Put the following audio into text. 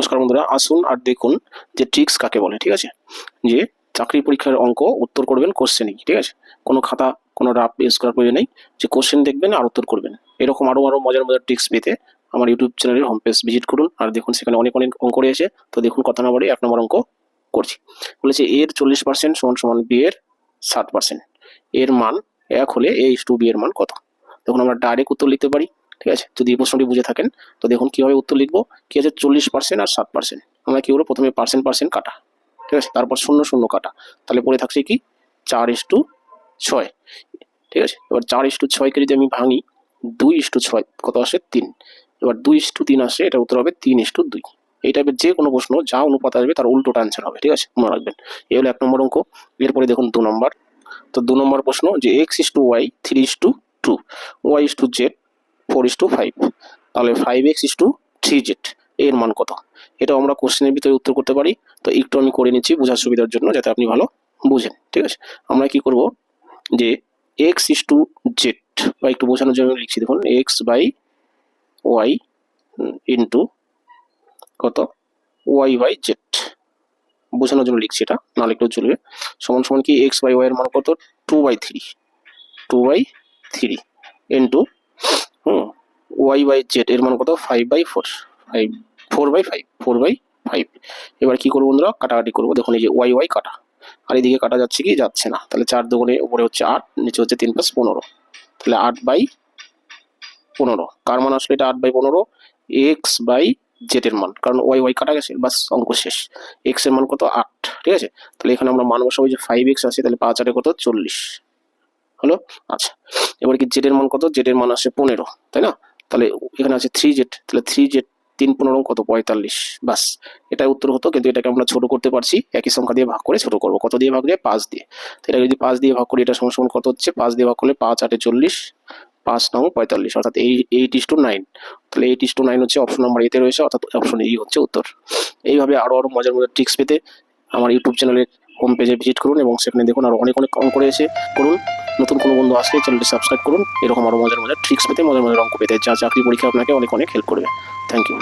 নমস্কার বন্ধুরা, আসুন আর দেখুন যে ট্রিক্স কাকে বলে, ঠিক আছে? যে চাকরি পরীক্ষার অঙ্ক উত্তর করবেন কোশ্চেনই ঠিক আছে? কোনো খাতা, কোনো রাফ ইউজ করার প্রয়োজন নেই, যে কোশ্চেন দেখবেন আর উত্তর করবেন। এরকম আরও আরও মজার মজার ট্রিক্স পেতে আমার ইউটিউব চ্যানেলের হোম পেজ ভিজিট করুন। আর দেখুন সেখানে অনেক অনেক অঙ্ক রয়েছে, তো দেখুন কথা না বলে এক নম্বর অঙ্ক করছি। বলেছে এর চল্লিশ পার্সেন্ট সমান সমান বি এর ষাট পার্সেন্ট এর মান এক হলে এ ইস টু বি এর মান কত? দেখুন আমরা ডাইরেক্ট উত্তর লিখতে পারি। ঠিক আছে? যদি প্রশ্নটি বুঝে থাকেন, তো দেখুন কীভাবে উত্তর লিখব। কি আছে? চল্লিশ পার্সেন্ট আর সাত পার্সেন্ট আমরা কী করব প্রথমে পার্সেন্ট পার্সেন্ট কাটা। ঠিক আছে? তারপর শূন্য শূন্য কাটা। তাহলে পড়ে থাকছে কি? চার ইস টু ছয়। ঠিক আছে? এবার চার ইস টু ছয়কে যদি আমি ভাঙি, দুই ইস টু ছয়, কত আসে? তিন। এবার দুই ইস টু তিন আসে এটা উত্তর হবে তিন ইস টু দুই। এই টাইপের যে কোনো প্রশ্ন, যা অনুপাত আসবে, তার উল্টোটা আনসার হবে। ঠিক আছে? মনে রাখবেন। এই হলো এক নম্বর অঙ্ক। এরপরে দেখুন দু নম্বর। তো দু নম্বর প্রশ্ন যে x is to y three is to two y is to z four is to five তাহলে five x is to three z এর মান কত? এটাও আমরা কোশ্চেনের ভিতরে উত্তর করতে পারি। তো একটু আমি করে নিচ্ছি বোঝার সুবিধার জন্য যাতে আপনি ভালো বুঝেন, ঠিক আছে? আমরা কি করব যে এক্স ইস টু জেড বা একটু বোঝানোর জন্য লিখছি, দেখুন এক্স বাই ওয়াই ইন্টু কত? ওয়াই বাই জেড বোঝানোর জন্য লিখছি এটা না লিখলেও চলবে। সমান সমান কি এক্স বাই ওয়াই এর মান কত? Two by three two by three into y by z এর মান কত? Five by four five four by five four by five এবার কী করব বন্ধুরা? কাটাকাটি করব। দেখুন এই যে ওয়াই ওয়াই কাটা। আর এদিকে কাটা যাচ্ছে কি? যাচ্ছে না। তাহলে চার দোকানে উপরে হচ্ছে আট, নিচে হচ্ছে তিন প্লাস পনেরো। তাহলে আট বাই পনেরো। কার মান আসলে এটা? আট বাই পনেরো। এক্স বাই জেড এর মান। কারণ ওয়াই ওয়াই কাটা গেছে, বাস অঙ্ক শেষ। এক্সের মান কত? আট। ঠিক আছে? তাহলে এখানে আমরা মান বসাবো। যে ফাইভ এক্স আছে, তাহলে পাঁচ আটে কত? চল্লিশ। হলো? আচ্ছা। এবার কি জেড এর মান কত? জেড এর মান আসে পনেরো। তাই না? তাহলে এখানে আছে থ্রি জেড তাহলে থ্রি জেড তিন পনেরো কত পঁয়তাল্লিশ। বাস এটাই উত্তর হতো, কিন্তু এটাকে আমরা ছোট করতে পারছি, একই সংখ্যা দিয়ে ভাগ করে ছোট করব। কত দিয়ে ভাগ দিয়ে? পাঁচ দিয়ে। তো এটা যদি পাঁচ দিয়ে ভাগ করি, এটা সমান কত হচ্ছে? পাঁচ দিয়ে ভাগ করলে পাঁচ আটে চল্লিশ, পাঁচ নং পঁয়তাল্লিশ, অর্থাৎ এই এইট ইস টু নাইন তাহলে এইট ইস টু নাইন হচ্ছে অপশন নাম্বার এতে রয়েছে, অর্থাৎ অপশন এই হচ্ছে উত্তর। এইভাবে আরও আরও মজার মজার ট্রিক্স পেতে আমার ইউটিউব চ্যানেলের হোম পেজে ভিজিট করুন এবং সেখানে দেখুন আরও অনেক অনেক অঙ্ক রয়েছে। করুন। নতুন কোনো বন্ধু আসলে চ্যানেলটি সাবস্ক্রাইব করুন। এরকম আরও মজার মজার ট্রিক্স পেতে মজার মজার অঙ্ক পেতে যা চাকরি পরীক্ষা আপনাকে অনেক অনেক হেল্প করবে। Thank you